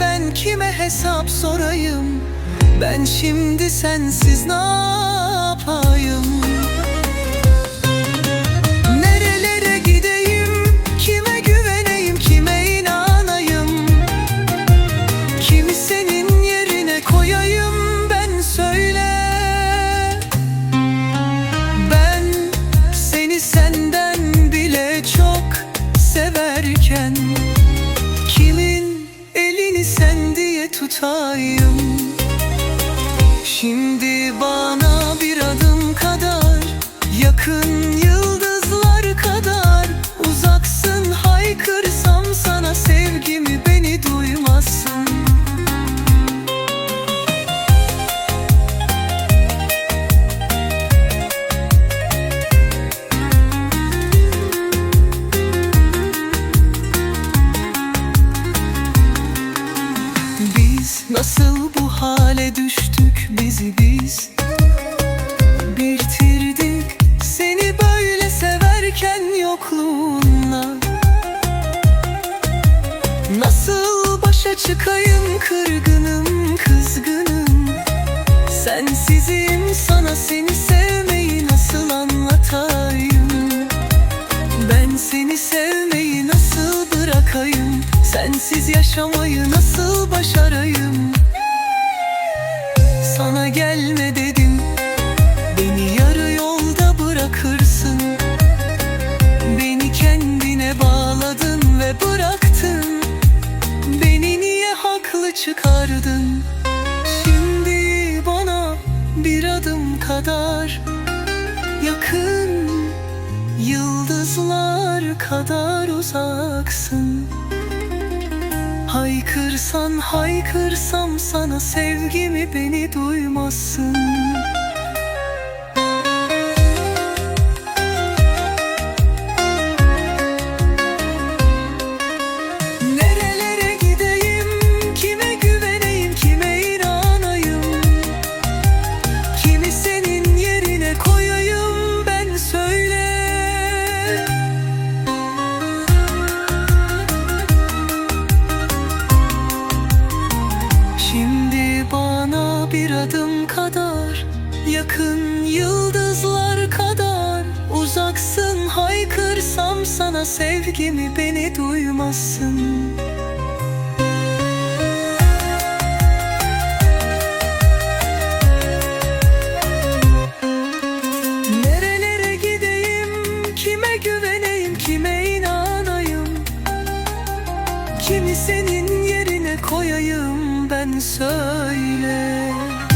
ben kime hesap sorayım? Ben şimdi sensiz ne yapayım? Nerelere gideyim? Kime güveneyim? Kime inanayım? Kimi senin tutayım Şimdi bana bir adım kadar Yakın yıldızlar Biz? Nasıl bu hale düştük bizi biz? Bitirdik seni böyle severken yokluğunla. Nasıl başa çıkayım kırgınım kızgınım? Sensizim sana seni sevmeyi nasıl anlatayım? Ben seni sevmeyi nasıl bırakayım? Sensiz yaşamayı nasıl başarayım çıkardın. Şimdi bana bir adım kadar. Yakın Yıldızlar kadar uzaksın. Haykırsan haykırsam sana sevgimi beni duymazsın Şimdi bana bir adım kadar Yakın yıldızlar kadar. Uzaksın haykırsam sana sevgimi beni duymazsın. Nerelere gideyim, kime güveneyim, kime inanayım? Kimi senin yerine koyayım benden söyle.